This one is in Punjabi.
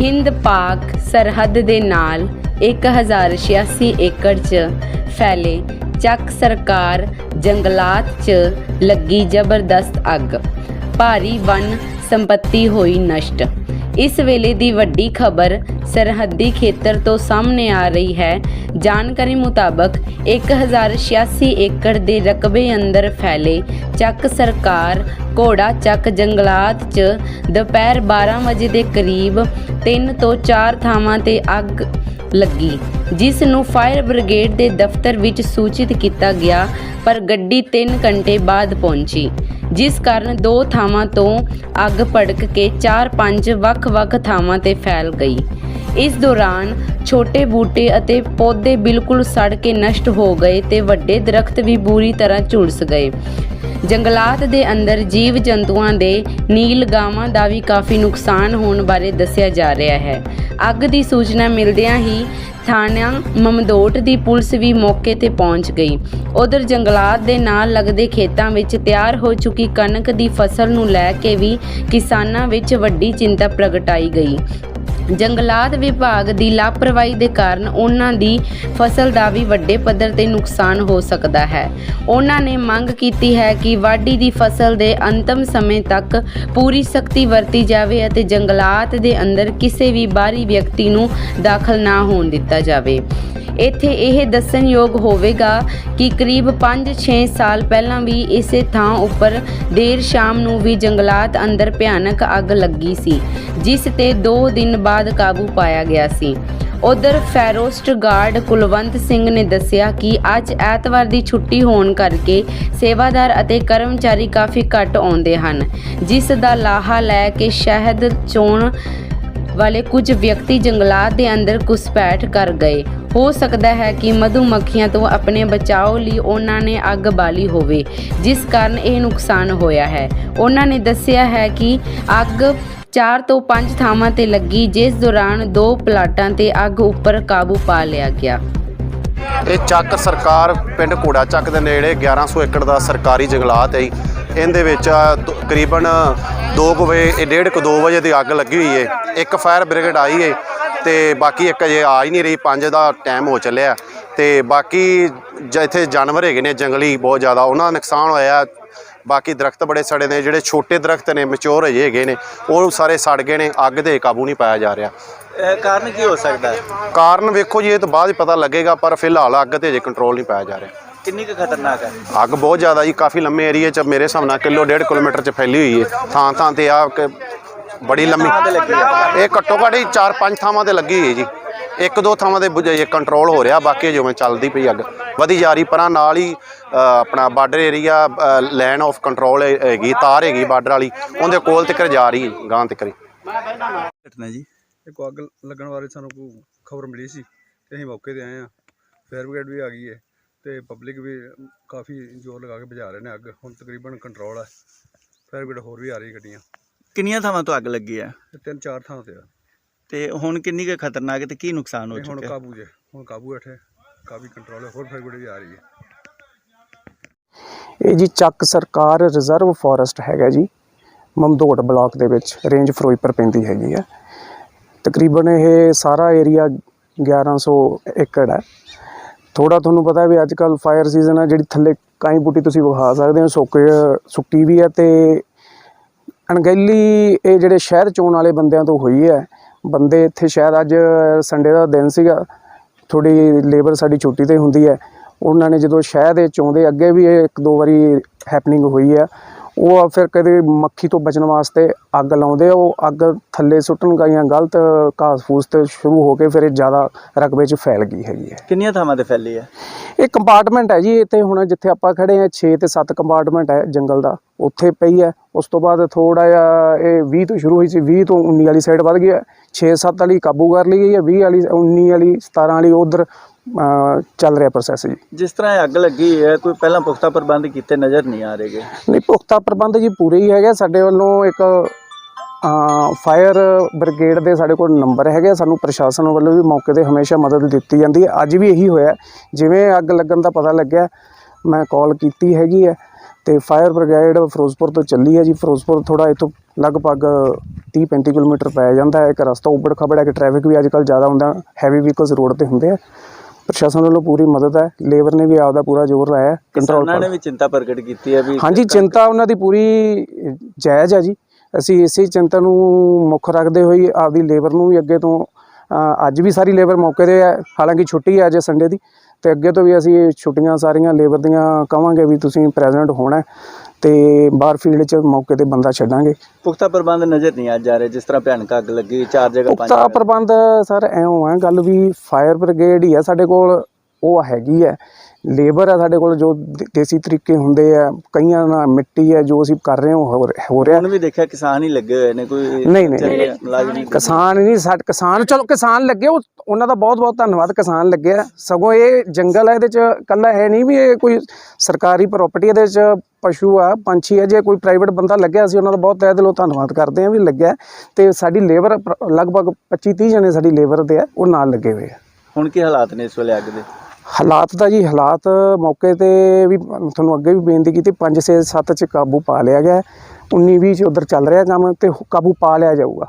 ਹਿੰਦ ਪਾਕ ਸਰਹੱਦ ਦੇ ਨਾਲ 1086 ਏਕੜ 'ਚ ਫੈਲੇ ਚੱਕ ਸਰਕਾਰ ਜੰਗਲਾਤ 'ਚ ਲੱਗੀ ਜ਼ਬਰਦਸਤ ਅੱਗ। ਭਾਰੀ ਵਨ ਸੰਪਤੀ ਹੋਈ ਨਸ਼ਟ। ਇਸ ਵੇਲੇ ਦੀ ਵੱਡੀ ਖਬਰ ਸਰਹੱਦੀ ਖੇਤਰ ਤੋਂ ਸਾਹਮਣੇ ਆ ਰਹੀ ਹੈ। ਜਾਣਕਾਰੀ ਮੁਤਾਬਕ 1086 ਏਕੜ ਦੇ ਰਕਬੇ ਅੰਦਰ ਫੈਲੇ ਚੱਕ ਸਰਕਾਰ ਘੋੜਾ ਚੱਕ ਜੰਗਲਾਤ 'ਚ ਦੁਪਹਿਰ 12 ਵਜੇ ਦੇ ਕਰੀਬ ਤਿੰਨ ਤੋਂ ਚਾਰ ਥਾਵਾਂ ਤੇ ਅੱਗ ਲੱਗੀ, ਜਿਸ ਨੂੰ ਫਾਇਰ ਬ੍ਰਿਗੇਡ ਦੇ ਦਫ਼ਤਰ ਵਿੱਚ ਸੂਚਿਤ ਕੀਤਾ ਗਿਆ, ਪਰ ਗੱਡੀ 3 ਘੰਟੇ ਬਾਅਦ ਪਹੁੰਚੀ। ਜਿਸ ਕਾਰਨ ਦੋ ਥਾਵਾਂ ਤੋਂ ਅੱਗ ਭੜਕ ਕੇ 4-5 ਵੱਖ-ਵੱਖ ਥਾਵਾਂ ਤੇ ਫੈਲ ਗਈ। ਇਸ ਦੌਰਾਨ ਛੋਟੇ ਬੂਟੇ ਅਤੇ ਪੌਦੇ ਬਿਲਕੁਲ ਸੜ ਕੇ ਨਸ਼ਟ ਹੋ ਗਏ ਤੇ ਵੱਡੇ ਦਰਖਤ ਵੀ ਬੁਰੀ ਤਰ੍ਹਾਂ ਝੁਲਸ ਗਏ। ਜੰਗਲਾਤ ਦੇ ਅੰਦਰ ਜੀਵ ਜੰਤੂਆਂ ਦੇ ਨੀਲ ਗਾਵਾਂ ਦਾ ਵੀ ਕਾਫੀ ਨੁਕਸਾਨ ਹੋਣ ਬਾਰੇ ਦੱਸਿਆ ਜਾ ਰਿਹਾ ਹੈ। ਅੱਗ ਦੀ ਸੂਚਨਾ ਮਿਲਦਿਆਂ ਹੀ ਥਾਣਾ ਮਮਦੋਟ ਦੀ ਪੁਲਿਸ ਵੀ ਮੌਕੇ ਤੇ ਪਹੁੰਚ ਗਈ। ਉਧਰ ਜੰਗਲਾਤ ਦੇ ਨਾਲ ਲੱਗਦੇ ਖੇਤਾਂ ਵਿੱਚ ਤਿਆਰ ਹੋ ਚੁੱਕੀ ਕਣਕ ਦੀ ਫਸਲ ਨੂੰ ਲੈ ਕੇ ਵੀ ਕਿਸਾਨਾਂ ਵਿੱਚ ਵੱਡੀ ਚਿੰਤਾ ਪ੍ਰਗਟਾਈ ਗਈ। ਜੰਗਲਾਤ ਵਿਭਾਗ ਦੀ ਲਾਪਰਵਾਹੀ ਦੇ ਕਾਰਨ ਉਹਨਾਂ ਦੀ ਫਸਲ ਦਾ ਵੀ ਵੱਡੇ ਪੱਧਰ ਤੇ ਨੁਕਸਾਨ ਹੋ ਸਕਦਾ ਹੈ। ਉਹਨਾਂ ਨੇ ਮੰਗ ਕੀਤੀ ਹੈ ਕਿ ਵਾਢੀ ਦੀ ਫਸਲ ਦੇ ਅੰਤਮ ਸਮੇਂ ਤੱਕ ਪੂਰੀ ਸਖਤੀ ਵਰਤੀ ਜਾਵੇ ਅਤੇ ਜੰਗਲਾਤ ਦੇ ਅੰਦਰ ਕਿਸੇ ਵੀ ਬਾਹਰੀ ਵਿਅਕਤੀ ਨੂੰ ਦਾਖਲ ਨਾ ਹੋਣ ਦਿੱਤਾ ਜਾਵੇ। ਇੱਥੇ ਇਹ ਦੱਸਣਯੋਗ ਹੋਵੇਗਾ ਕਿ ਕਰੀਬ 5-6 ਸਾਲ ਪਹਿਲਾਂ ਵੀ ਇਸੇ ਥਾਂ ਉੱਪਰ ਦੇਰ ਸ਼ਾਮ ਨੂੰ ਵੀ ਜੰਗਲਾਤ ਅੰਦਰ ਭਿਆਨਕ ਅੱਗ ਲੱਗੀ ਸੀ, ਜਿਸ ਤੇ 2 ਦਿਨ ਬਾਅਦ ਕਾਬੂ ਪਾਇਆ ਗਿਆ ਸੀ। ਉਧਰ ਫੈਰੋਸਟ ਗਾਰਡ ਕੁਲਵੰਤ ਸਿੰਘ ਨੇ ਦੱਸਿਆ ਕਿ ਅੱਜ ਐਤਵਾਰ ਦੀ ਛੁੱਟੀ ਹੋਣ ਕਰਕੇ ਸੇਵਾਦਾਰ ਅਤੇ ਕਰਮਚਾਰੀ ਕਾਫੀ ਘੱਟ ਆਉਂਦੇ ਹਨ, ਜਿਸ ਦਾ ਲਾਹਾ ਲੈ ਕੇ ਸ਼ਹਿਦ ਚੋਣ ਵਾਲੇ ਕੁਝ ਵਿਅਕਤੀ ਜੰਗਲਾਤ ਦੇ ਅੰਦਰ ਘੁਸਪੈਠ ਕਰ ਗਏ। ਹੋ ਸਕਦਾ ਹੈ ਕਿ ਮਧੂਮੱਖੀਆਂ ਤੋਂ ਆਪਣੇ ਬਚਾਓ ਲਈ ਉਹਨਾਂ ਨੇ ਅੱਗ ਬਾਲੀ ਹੋਵੇ, ਜਿਸ ਕਾਰਨ ਇਹ ਨੁਕਸਾਨ ਹੋਇਆ ਹੈ। ਉਹਨਾਂ ਨੇ ਦੱਸਿਆ ਹੈ ਕਿ ਅੱਗ ਚਾਰ ਤੋਂ ਪੰਜ ਥਾਵਾਂ ਤੇ ਲੱਗੀ, ਜਿਸ ਦੌਰਾਨ ਦੋ ਪਲਾਟਾਂ ਤੇ ਅੱਗ ਉੱਪਰ ਕਾਬੂ ਪਾ ਲਿਆ ਗਿਆ। ਇਹ ਚੱਕ ਸਰਕਾਰ ਪਿੰਡ ਘੋੜਾ ਚੱਕ ਦੇ ਨੇੜੇ 1100 ਏਕੜ ਦਾ ਸਰਕਾਰੀ ਜੰਗਲਾਤ ਹੈ ਇਹਦੇ ਵਿੱਚ ਤਕਰੀਬਨ 2 ਵਜੇ ਇਹ ਡੇਢ ਕੁ 2 ਵਜੇ ਦੀ ਅੱਗ ਲੱਗੀ ਹੋਈ ਹੈ ਇੱਕ ਫਾਇਰ ਬ੍ਰਿਗੇਡ ਆਈ ਹੈ ਤੇ ਬਾਕੀ ਇੱਕ ਅਜੇ ਆ ਹੀ ਨਹੀਂ ਰਹੀ 5 ਦਾ ਟਾਈਮ ਹੋ ਚੱਲਿਆ। ਤੇ ਬਾਕੀ ਜ- ਇੱਥੇ ਜਾਨਵਰ ਹੈਗੇ ਨੇ ਜੰਗਲੀ ਬਹੁਤ ਜ਼ਿਆਦਾ ਉਹਨਾਂ ਦਾ ਨੁਕਸਾਨ ਹੋਇਆ। ਬਾਕੀ ਦਰਖਤ ਬੜੇ ਸੜੇ ਨੇ ਜਿਹੜੇ ਛੋਟੇ ਦਰਖਤ ਨੇ ਮੈਚੁਰ ਹਜੇ ਹੈਗੇ ਨੇ ਉਹ ਸਾਰੇ ਸੜ ਗਏ ਨੇ ਅੱਗ ਦੇ ਕਾਬੂ ਨਹੀਂ ਪਾਇਆ ਜਾ ਰਿਹਾ। ਇਹ ਕਾਰਨ ਕੀ ਹੋ ਸਕਦਾ? ਹੈ ਕਾਰਨ ਵੇਖੋ ਜੀ ਇਹ ਤਾਂ ਬਾਅਦ ਹੀ ਪਤਾ ਲੱਗੇਗਾ ਪਰ ਫਿਲਹਾਲ ਅੱਗ ਤੇ ਹਜੇ ਕੰਟਰੋਲ ਨਹੀਂ ਪਾਇਆ ਜਾ ਰਿਹਾ। ਕਿੰਨੀ ਕੁ ਖਤਰਨਾਕ ਹੈ? ਅੱਗ ਬਹੁਤ ਜ਼ਿਆਦਾ ਜੀ ਕਾਫੀ ਲੰਮੇ ਏਰੀਏ 'ਚ ਮੇਰੇ ਹਿਸਾਬ ਨਾਲ ਕਿਲੋ ਡੇਢ ਕਿਲੋਮੀਟਰ 'ਚ ਫੈਲੀ ਹੋਈ ਹੈ। ਥਾਂ ਥਾਂ ਤੇ ਆ ਕਿ ਬੜੀ ਲੰਮੀ ਤੇ ਲੱਗੀ ਹੈ? ਇਹ ਘੱਟੋ ਘੱਟ ਹੀ 4-5 ਥਾਵਾਂ ਤੇ ਲੱਗੀ ਹੋਈ ਹੈ ਜੀ। ਇੱਕ ਦੋ ਥਾਵਾਂ ਤੇ ਬੁਝ- ਕੰਟਰੋਲ ਹੋ ਰਿਹਾ ਬਾਕੀ ਜਿਵੇਂ ਚੱਲਦੀ ਪਈ ਅੱਗ। ਵਧੀ ਜਾ ਰਹੀ ਪਰਾਂ ਨਾਲ ਹੀ ਅ, ਆਪਣਾ border area line of control ਹੈਗੀ ਤਾਰ ਹੈਗੀ ਬਾਰਡਰ ਵਾਲੀ ਉਹਦੇ ਕੋਲ ਤੱਕ ਜਾ ਰਹੀ ਹੈ ਗਾਂ ਤੱਕ ਘਟਨਾ ਜੀ। ਇੱਕ ਅੱਗ ਲੱਗਣ ਬਾਰੇ ਸਾਨੂੰ ਕੋਈ ਖਬਰ ਮਿਲੀ ਸੀ ਤੇ ਅਸੀਂ ਮੌਕੇ ਤੇ ਆਏ ਆ ਫਾਇਰ ਬ੍ਰਿਗੇਡ ਵੀ ਆ ਗਈ ਹੈ। ਤੇ ਪਬਲਿਕ ਵੀ ਕਾਫੀ ਜ਼ੋਰ ਲਗਾ ਕੇ ਬੁਝਾ ਰਹੇ ਨੇ ਅੱਗ। ਹੁਣ ਤਕਰੀਬਨ ਕੰਟਰੋਲ ਹੈ ਫਾਇਰ ਬ੍ਰਿਗੇਡ ਹੋਰ ਵੀ ਆ ਰਹੀ ਗੱਡੀਆਂ। ਕਿੰਨੀਆਂ ਥਾਵਾਂ ਤੋਂ ਅੱਗ ਲੱਗੀ ਹੈ ਤੇ ਤਿੰਨ ਚਾਰ ਥਾਂ ਤੇ ਆ। ਤੇ ਹੁਣ ਕਿੰਨੀ ਕੁ ਖਤਰਨਾਕ ਤੇ ਕੀ ਨੁਕਸਾਨ ਹੋ ਇਹ ਹੁਣ ਚੁੱਕਿਆ? ਕਾਬੂ ਜੇ ਹੁਣ ਕਾਬੂ ਹੇਠ ਹੈ ਕਾਫੀ ਕੰਟਰੋਲ ਹੈ ਹੋਰ ਫਾਇਰ ਬ੍ਰਿਗੇਡ ਵੀ ਆ ਰਹੀ ਹੈ ਇਹ ਜੀ ਚੱਕ ਸਰਕਾਰ ਰਿਜ਼ਰਵ ਫੋਰੈਸਟ ਹੈਗਾ ਜੀ। ਮਮਦੋਟ ਬਲਾਕ ਦੇ ਵਿੱਚ ਰੇਂਜ ਫਿਰੋਜ਼ਪੁਰ ਪੈਂਦੀ ਹੈਗੀ ਆ। ਤਕਰੀਬਨ ਇਹ ਸਾਰਾ ਏਰੀਆ 1100 ਏਕੜ ਹੈ ਥੋੜਾ ਤੁਹਾਨੂੰ ਪਤਾ ਵੀ ਅੱਜ ਕੱਲ ਫਾਇਰ ਸੀਜ਼ਨ ਆ, ਜਿਹੜੀ ਥੱਲੇ ਕਾਈ ਬੂਟੀ ਤੁਸੀਂ ਵਿਖਾ ਸਕਦੇ ਹੋ, ਸੁੱਕ, ਸੁੱਕੀ ਵੀ ਹੈ ਤੇ ਅਣਗਹਿਲੀ ਇਹ ਜਿਹੜੇ ਸ਼ਹਿਰ ਚੋਣ ਵਾਲੇ ਬੰਦਿਆਂ ਤੋਂ ਹੋਈ ਹੈ। ਬੰਦੇ ਇੱਥੇ ਸ਼ਾਇਦ ਅੱਜ ਸੰਡੇ ਦਾ ਦਿਨ ਸੀਗਾ ਥੋੜੀ ਲੇਬਰ ਸਾਡੀ ਛੁੱਟੀ ਤੇ ਹੁੰਦੀ ਹੈ। ਉਹਨਾਂ ਨੇ ਜਦੋਂ ਸ਼ਹਿਰ ਦੇ ਚੋਂਦੇ ਅੱਗੇ ਵੀ ਇਹ ਇੱਕ ਦੋ ਵਾਰੀ ਹੈਪਨਿੰਗ ਹੋਈ ਹੈ ਉਹ ਫਿਰ ਕਦੇ ਮੱਖੀ ਤੋਂ ਬਚਣ ਵਾਸਤੇ ਅੱਗ ਲਾਉਂਦੇ ਆ, ਉਹ ਅੱਗ ਥੱਲੇ ਸੁੱਟਣ ਗਈਆਂ ਗਲਤ ਘਾਸ ਫੂਸ ਤੇ ਸ਼ੁਰੂ ਹੋ ਕੇ ਫਿਰ ਇਹ ਜ਼ਿਆਦਾ ਰਕਬੇ 'ਚ ਫੈਲ ਗਈ ਹੈਗੀ ਹੈ। ਕਿੰਨੀਆਂ ਥਾਵਾਂ ਤੇ ਫੈਲੀ ਹੈ? ਇਹ ਕੰਪਾਰਟਮੈਂਟ ਹੈ ਜੀ ਇੱਥੇ ਹੁਣ ਜਿੱਥੇ ਆਪਾਂ ਖੜੇ ਆ 6 ਤੇ 7 ਕੰਪਾਰਟਮੈਂਟ ਹੈ ਜੰਗਲ ਦਾ ਉੱਥੇ ਪਈ ਹੈ। ਉਸ ਤੋਂ ਬਾਅਦ ਥੋੜਾ ਜਿਹਾ ਇਹ 20 ਤੋਂ ਸ਼ੁਰੂ ਹੋਈ ਸੀ 20 ਤੋਂ 19 ਵਾਲੀ ਸਾਈਡ ਵੱਧ ਗਈ ਹੈ 6-7 ਵਾਲੀ ਕਾਬੂ ਕਰ ਲਈ ਗਈ ਹੈ 20 ਵਾਲੀ 19 ਵਾਲੀ 17 ਵਾਲੀ ਉਧਰ ਚੱਲ ਰਿਹਾ ਪ੍ਰੋਸੈਸ ਜੀ। ਜਿਸ ਤਰ੍ਹਾਂ ਇਹ ਅੱਗ ਲੱਗੀ ਹੈ ਕੋਈ ਪਹਿਲਾਂ ਪੁਖਤਾ ਪ੍ਰਬੰਧ ਕੀਤੇ ਨਜ਼ਰ ਨਹੀਂ ਆ ਰਹੇਗੇ ਨਹੀਂ ਪੁਖਤਾ ਪ੍ਰਬੰਧ ਜੀ ਪੂਰੇ ਹੀ ਹੈਗੇ ਸਾਡੇ ਵੱਲੋਂ ਇੱਕ ਫਾਇਰ ਬ੍ਰਿਗੇਡ ਦੇ ਸਾਡੇ ਕੋਲ ਨੰਬਰ ਹੈਗੇ ਸਾਨੂੰ ਪ੍ਰਸ਼ਾਸਨ ਵੱਲੋਂ ਵੀ ਮੌਕੇ ਤੇ ਹਮੇਸ਼ਾ ਮਦਦ ਦਿੱਤੀ ਜਾਂਦੀ ਹੈ। ਅੱਜ ਵੀ ਇਹੀ ਹੋਇਆ ਜਿਵੇਂ ਅੱਗ ਲੱਗਣ ਦਾ ਪਤਾ ਲੱਗਿਆ ਮੈਂ ਕਾਲ ਕੀਤੀ ਹੈਗੀ ਹੈ ਤੇ ਫਾਇਰ ਬ੍ਰਿਗੇਡ ਫਿਰੋਜ਼ਪੁਰ ਤੋਂ ਚੱਲੀ ਹੈ ਜੀ। ਫਿਰੋਜ਼ਪੁਰ ਥੋੜਾ ਇਥੋਂ ਲਗਭਗ 30 35 ਕਿਲੋਮੀਟਰ ਪੈ ਜਾਂਦਾ ਹੈ। ਇੱਕ ਰਸਤਾ ਉੱਬੜ ਖਬੜ ਹੈ ਕਿ ਟ੍ਰੈਫਿਕ ਵੀ ਅੱਜ ਕੱਲ੍ਹ ਜ਼ਿਆਦਾ ਹੁੰਦਾ ਹੈਵੀ ਵਹੀਕਲਸ ਰੋਡ ਤੇ ਹੁੰਦੇ ਆ। ਪ੍ਰਸ਼ਾਸਨ ਵੱਲੋਂ ਪੂਰੀ ਮਦਦ ਹੈ। ਲੇਬਰ ਨੇ ਵੀ ਆਪਦਾ ਪੂਰਾ ਜ਼ੋਰ ਲਾਇਆ ਕੰਟਰੋਲ ਕਿਸਾਨਾਂ ਨੇ ਵੀ ਚਿੰਤਾ ਪ੍ਰਗਟ ਕੀਤੀ ਹੈ ਵੀ ਹਾਂਜੀ ਚਿੰਤਾ ਉਹਨਾਂ ਦੀ ਪੂਰੀ ਜਾਇਜ਼ ਹੈ ਜੀ। ਅਸੀਂ ਇਸੇ ਚਿੰਤਾ ਨੂੰ ਮੁੱਖ ਰੱਖਦੇ ਹੋਏ ਆਪਦੀ ਲੇਬਰ ਨੂੰ ਵੀ ਅੱਗੇ ਤੋਂ ਅੱਜ ਵੀ ਸਾਰੀ ਲੇਬਰ ਮੌਕੇ ਤੇ ਹੈ। ਹਾਲਾਂਕਿ ਛੁੱਟੀ ਹੈ ਅੱਜ ਸੰਡੇ ਦੀ। ਤੇ ਅੱਗੇ ਤੋਂ ਵੀ ਅਸੀਂ ਛੁੱਟੀਆਂ ਸਾਰੀਆਂ ਲੇਬਰ ਦੀਆਂ ਕਵਾਂਗੇ ਵੀ ਤੁਸੀਂ ਪ੍ਰੈਜ਼ੈਂਟ ਹੋਣਾ ਤੇ ਬਾਹਰ ਫੀਲਡ 'ਚ ਮੌਕੇ ਤੇ ਬੰਦਾ ਛੱਡਾਂਗੇ ਪੁਖਤਾ ਪ੍ਰਬੰਧ ਨਜ਼ਰ ਨਹੀਂ ਆ ਜਾ ਰਹੇ ਜਿਸ ਤਰ੍ਹਾਂ ਭਿਆਨਕ ਅੱਗ ਲੱਗੀ ਚਾਰ ਜਗ੍ਹਾ ਪੰਜ ਪੁਖਤਾ। ਪ੍ਰਬੰਧ ਸਰ ਐਉਂ ਹੈ ਗੱਲ ਵੀ ਫਾਇਰ ਬ੍ਰਿਗੇਡ ਹੀ ਆ ਸਾਡੇ ਕੋਲ ਉਹ ਹੈਗੀ ਹੈ ਲੇਬਰ ਹੈ ਸਾਡੇ ਕੋਲ ਜੋ ਦੇਸੀ ਤਰੀਕੇ ਹੁੰਦੇ ਆ ਕਈਆਂ ਨਾਲ ਮਿੱਟੀ ਹੈ ਜੋ ਅਸੀਂ ਕਰ ਰਹੇ ਹਾਂ ਹੋ ਰਿਹਾ- ਹੁਣ ਵੀ ਦੇਖਿਆ ਕਿਸਾਨ ਹੀ ਲੱਗੇ ਹੋਏ ਨੇ ਕੋਈ ਨਹੀਂ, ਨਹੀਂ। ਕਿਸਾਨ ਨਹੀਂ ਸਾਡੇ ਕਿਸਾਨ ਚਲੋ ਕਿਸਾਨ ਲੱਗੇ ਉਹ ਉਹਨਾਂ ਦਾ ਬਹੁਤ ਬਹੁਤ ਧੰਨਵਾਦ ਕਿਸਾਨ ਲੱਗੇ ਆ। ਸਗੋਂ ਇਹ ਜੰਗਲ ਹੈ ਇਹਦੇ ਚ ਕੱਲਾ ਹੈ ਨਹੀਂ ਵੀ ਇਹ ਕੋਈ ਸਰਕਾਰੀ ਪ੍ਰਾਪਰਟੀ ਇਹਦੇ ਚ ਪਸ਼ੂ ਆ ਪੰਛੀ ਆ ਜੇ ਕੋਈ ਪ੍ਰਾਈਵੇਟ ਬੰਦਾ ਲੱਗਿਆ ਸੀ ਉਹਨਾਂ ਦਾ ਬਹੁਤ ਤਹਿ ਦਿਲੋਂ ਧੰਨਵਾਦ ਕਰਦੇ ਆ ਵੀ ਲੱਗਿਆ ਤੇ ਸਾਡੀ ਲੇਬਰ ਲਗਭਗ 25 30 ਜਣੇ ਸਾਡੀ ਲੇਬਰ ਦੇ ਆ ਉਹ ਨਾਲ ਲੱਗੇ ਹੋਏ ਆ। ਹੁਣ ਕੀ ਹਾਲਾਤ ਨੇ ਇਸ ਵੇਲੇ ਅੱਗ ਦੇ? ਹਾਲਾਤ ਦਾ ਜੀ, ਹਾਲਾਤ ਮੌਕੇ ਤੇ ਵੀ ਤੁਹਾਨੂੰ ਅੱਗੇ ਵੀ ਬੇਨਤੀ ਕੀਤੀ 5 6 7 ਚ ਕਾਬੂ ਪਾ ਲਿਆ ਗਿਆ 19 20 ਚ ਉਧਰ ਚੱਲ ਰਿਹਾ ਕੰਮ ਤੇ ਕਾਬੂ ਪਾ ਲਿਆ ਜਾਊਗਾ।